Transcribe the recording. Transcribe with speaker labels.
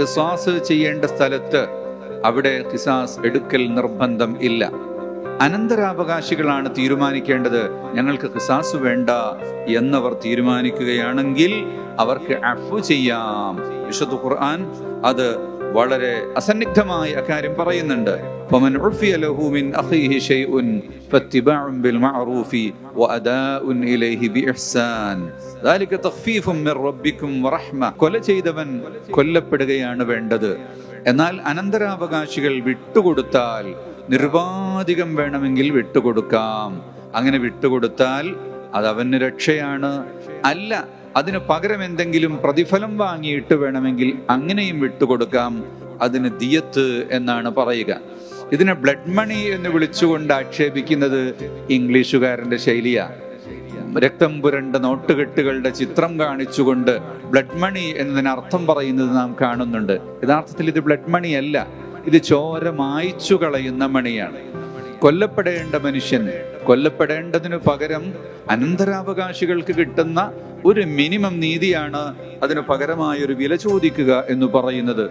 Speaker 1: ഖിസാസ് ചെയ്യേണ്ട സ്ഥലത്ത് അവിടെ ഖിസാസ് എടുക്കൽ നിർബന്ധം ഇല്ല. അനന്തരാവകാശികളാണ് തീരുമാനിക്കേണ്ടത്. ഞങ്ങൾക്ക് ഖിസാസ് വേണ്ട എന്നവർ തീരുമാനിക്കുകയാണെങ്കിൽ അവർക്ക് അഫു ചെയ്യാം. വിശുദ്ധ ഖുർആൻ അത് വളരെ അസന്നിഗ്ധമായ അക്കാര്യം പറയുന്നുണ്ട് فمن عفي له من أخيه شيء فاتباع بالمعروف وأداء إليه بإحسان ذلك تخفيف من ربكم ورحمة കൊല ചെയ്തവൻ കൊല്ലപ്പെടുകയാണ് വേണ്ടത് എന്നാൽ അനന്തരാവകാശികൾ വിട്ടുകൊടുത്താൽ നിർവാധികം വേണമെങ്കിൽ വിട്ടുകൊടുക്കാം അങ്ങനെ വിട്ടുകൊടുത്താൽ അത് അവന് രക്ഷയാണ് അല്ല അതിന് പകരം എന്തെങ്കിലും പ്രതിഫലം വാങ്ങിയിട്ട് വേണമെങ്കിൽ അങ്ങനെയും വിട്ടുകൊടുക്കാം. അതിന് ദിയത്ത് എന്നാണ് പറയുക. ഇതിനെ ബ്ലഡ് മണി എന്ന് വിളിച്ചുകൊണ്ട് ആക്ഷേപിക്കുന്നത് ഇംഗ്ലീഷുകാരന്റെ ശൈലിയാണ് രക്തം പുരണ്ട നോട്ടുകെട്ടുകളുടെ ചിത്രം കാണിച്ചുകൊണ്ട് ബ്ലഡ് മണി എന്നതിന് അർത്ഥം പറയുന്നത് നാം കാണുന്നുണ്ട്. യഥാർത്ഥത്തിൽ ഇത് ബ്ലഡ് മണി അല്ല ഇത് ചോര മായ്ച്ചു കളയുന്ന മണിയാണ്. കൊല്ലപ്പെടേണ്ട മനുഷ്യൻ കൊല്ലപ്പെടേണ്ടതിനു പകരം അനന്തരാവകാശികൾക്ക് കിട്ടുന്ന ഒരു മിനിമം നീതിയാണ് അതിനു പകരമായ ഒരു വില ചോദിക്കുക എന്ന് പറയുന്നത്.